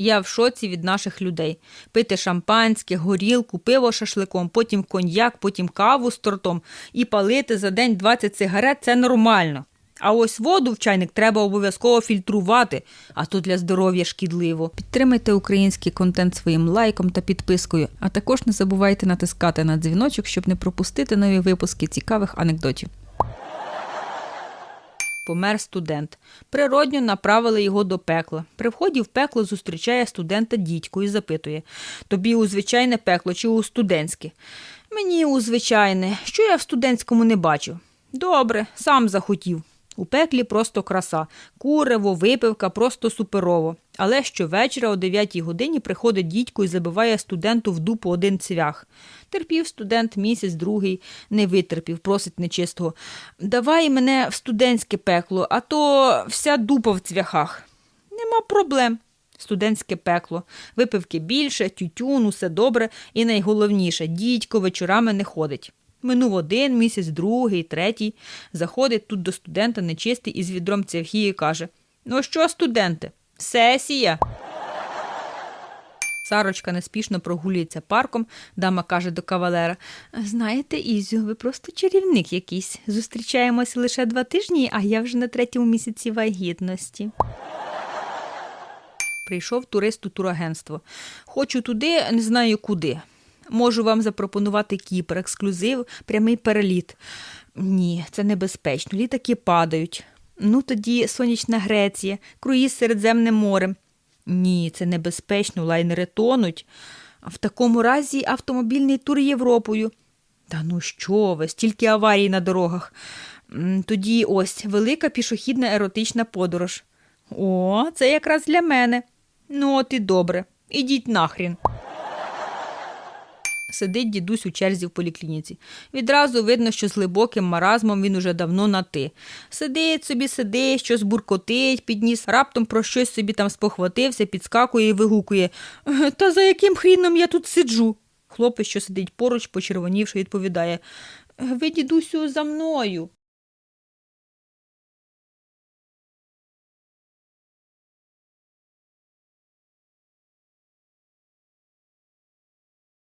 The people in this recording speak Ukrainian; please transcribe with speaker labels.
Speaker 1: Я в шоці від наших людей. Пити шампанське, горілку, пиво шашликом, потім коньяк, потім каву з тортом і палити за день 20 сигарет це нормально. А ось воду в чайник треба обов'язково фільтрувати, а то для здоров'я шкідливо. Підтримайте український контент своїм лайком та підпискою, а також не забувайте натискати на дзвіночок, щоб не пропустити нові випуски цікавих анекдотів. Помер студент. Природньо направили його до пекла. При вході в пекло зустрічає студента дідько і запитує: Тобі у звичайне пекло чи у студентське? Мені у звичайне, що я в студентському не бачив. Добре, сам захотів. У пеклі просто краса, курево, випивка, просто суперово. Але щовечора о 9 годині приходить дідько і забиває студенту в дупу один цвях. Терпів студент місяць, другий, не витерпів, просить нечистого. Давай мене в студентське пекло, а то вся дупа в цвяхах. Нема проблем. Студентське пекло. Випивки більше, тютюн, усе добре, і найголовніше, дідько вечорами не ходить. Минув один місяць, другий, третій. Заходить тут до студента нечистий із відром цвяхи і каже: Ну що, студенти, сесія. Сарочка неспішно прогулюється парком. Дама каже до кавалера: Знаєте, Ізю, ви просто чарівник якийсь. Зустрічаємося лише два тижні, а я вже на третьому місяці вагітності. Прийшов турист у турагентство. Хочу туди, не знаю куди. Можу вам запропонувати Кіпр, ексклюзив, прямий переліт. Ні, це небезпечно. Літаки падають. Ну тоді сонячна Греція, круїз Середземним морем. Ні, це небезпечно, лайнери тонуть. А в такому разі автомобільний тур Європою. Та ну що ви, стільки аварій на дорогах. Тоді ось велика пішохідна еротична подорож. О, це якраз для мене. Ну, от і добре. Ідіть нахрін. Сидить дідусь у черзі в поліклініці. Відразу видно, що з глибоким маразмом він уже давно на ти. Сидить собі, сидить, щось буркотить, підніс, раптом про щось собі там спохватився, підскакує і вигукує. «Е, Та за яким хріном я тут сиджу? Хлопець, що сидить поруч, почервонівши, відповідає. Ви, дідусю, за мною.